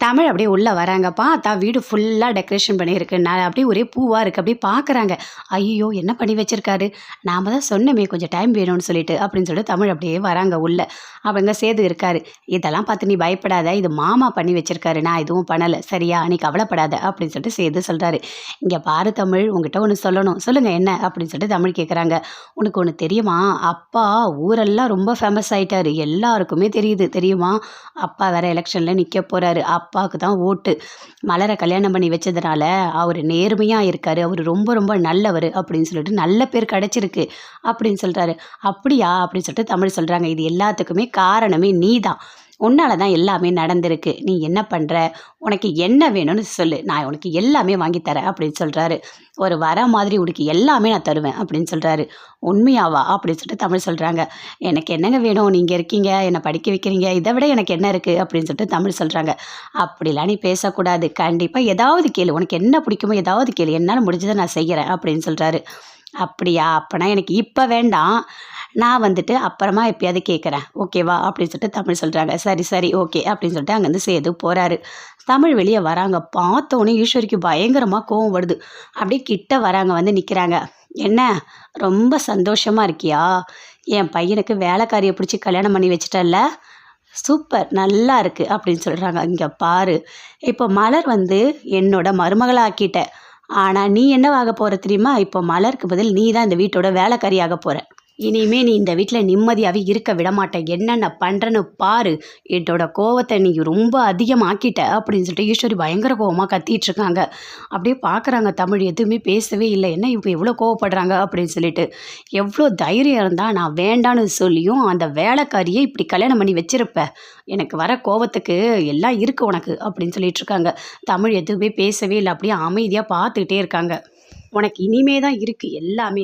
தமிழ் அப்படியே உள்ளே வராங்க பார்த்தா வீடு ஃபுல்லாக டெக்கரேஷன் பண்ணியிருக்கு நான் அப்படியே ஒரே பூவாக இருக்குது அப்படியே பார்க்குறாங்க ஐயோ என்ன பண்ணி வச்சுருக்காரு? நாம் தான் சொன்னமே கொஞ்சம் டைம் வேணும்னு சொல்லிட்டு அப்படின்னு சொல்லிட்டு தமிழ் அப்படியே வராங்க உள்ள. அப்படிங்க சேது இருக்காரு. இதெல்லாம் பார்த்து நீ பயப்படாத. இது மாமா பண்ணி வச்சுருக்காரு. நான் எதுவும் பண்ணலை. சரியா? நீ கவலைப்படாத அப்படின்னு சொல்லிட்டு சேது சொல்கிறாரு இங்கே பாரு தமிழ் உங்ககிட்ட ஒன்று சொல்லணும். சொல்லுங்கள் என்ன? அப்படின்னு சொல்லிட்டு தமிழ் கேட்குறாங்க உனக்கு ஒன்று தெரியுமா? அப்பா ஊரெல்லாம் ரொம்ப ஃபேமஸ் ஆகிட்டார் எல்லாருக்குமே தெரியுது. தெரியுமா? அப்பா வேறு எலெக்ஷனில் நிற்க போகிறாரு அப்பாவுக்கு தான் ஓட்டு. மலரை கல்யாணம் பண்ணி வச்சதுனால அவர் நேர்மையாக இருக்கார். அவர் ரொம்ப ரொம்ப நல்லவர் அப்படின்னு சொல்லிட்டு நல்ல பேர் கிடச்சிருக்கு அப்படின்னு சொல்கிறாரு அப்படியா? அப்படின்னு சொல்லிட்டு தமிழ் சொல்கிறாங்க இது எல்லாத்துக்குமே காரணமே நீ தான். உன்னால தான் எல்லாமே நடந்திருக்கு. நீ என்ன பண்ணுற உனக்கு என்ன வேணும்னு சொல்லு. நான் உனக்கு எல்லாமே வாங்கித்தரேன் அப்படின்னு சொல்கிறாரு ஒரு வர மாதிரி உனக்கு எல்லாமே நான் தருவேன் அப்படின்னு சொல்கிறாரு உண்மையாவா? அப்படின்னு சொல்லிட்டு தமிழ் சொல்கிறாங்க எனக்கு என்னங்க வேணும்? நீங்கள் இருக்கீங்க. என்னை படிக்க வைக்கிறீங்க? இதை விட எனக்கு என்ன இருக்குது அப்படின்னு சொல்லிட்டு தமிழ் சொல்கிறாங்க அப்படிலாம் நீ பேசக்கூடாது. கண்டிப்பாக ஏதாவது கேளு. உனக்கு என்ன பிடிக்குமோ ஏதாவது கேளு. என்னால் முடிஞ்சதை நான் செய்கிறேன் அப்படின்னு சொல்கிறாரு அப்படியா? அப்போனா எனக்கு இப்போ வேண்டாம். நான் வந்துட்டு அப்புறமா எப்பயாவது கேட்குறேன் ஓகேவா அப்படின்னு சொல்லிட்டு தமிழ் சொல்கிறாங்க சரி சரி ஓகே அப்படின்னு சொல்லிட்டு அங்கேருந்து சேது போகிறாரு தமிழ் வெளியே வராங்க. பார்த்தோன்னே ஈஸ்வரிக்கு பயங்கரமாக கோவம் வருது. அப்படியே கிட்ட வராங்க வந்து நிற்கிறாங்க என்ன? ரொம்ப சந்தோஷமாக இருக்கியா? என் பையனுக்கு வேலைக்காரியை பிடிச்சி கல்யாணம் பண்ணி வச்சிட்டல்ல? சூப்பர் நல்லா இருக்குது அப்படின்னு சொல்கிறாங்க இங்கே பாரு. இப்போ மலர் வந்து என்னோட மருமகளாக்கிட்ட. ஆனால் நீ என்னவாக போகிற தெரியுமா? இப்போ மலருக்கு பதில் நீ தான் இந்த வீட்டோட வேலைக்காரியாக போகிற இனிமே நீ இந்த வீட்டில் நிம்மதியாகவே இருக்க விடமாட்டேன் என்னென்ன பண்ணுறன்னு பாரு. என்னோட கோவத்தை நீ ரொம்ப அதிகமாக்கிட்ட அப்படின்னு சொல்லிட்டு ஈஸ்வரி பயங்கர கோவமாக கத்திட்டு இருக்காங்க அப்படியே பார்க்குறாங்க தமிழ் எதுவுமே பேசவே இல்லை. என்ன இப்போ எவ்வளோ கோவப்படுறாங்க அப்படின்னு சொல்லிட்டு. எவ்வளோ தைரியம் இருந்தால் நான் வேண்டான்னு சொல்லியும் அந்த வேலைக்காரியை இப்படி கல்யாணம் பண்ணி வச்சிருப்ப. எனக்கு வர கோவத்துக்கு எல்லாம் இருக்குது உனக்கு அப்படின்னு சொல்லிட்டு இருக்காங்க தமிழ் எதுவுமே பேசவே இல்லை. அப்படியே அமைதியாக பார்த்துக்கிட்டே இருக்காங்க. உனக்கு இனிமே தான் இருக்குது எல்லாமே.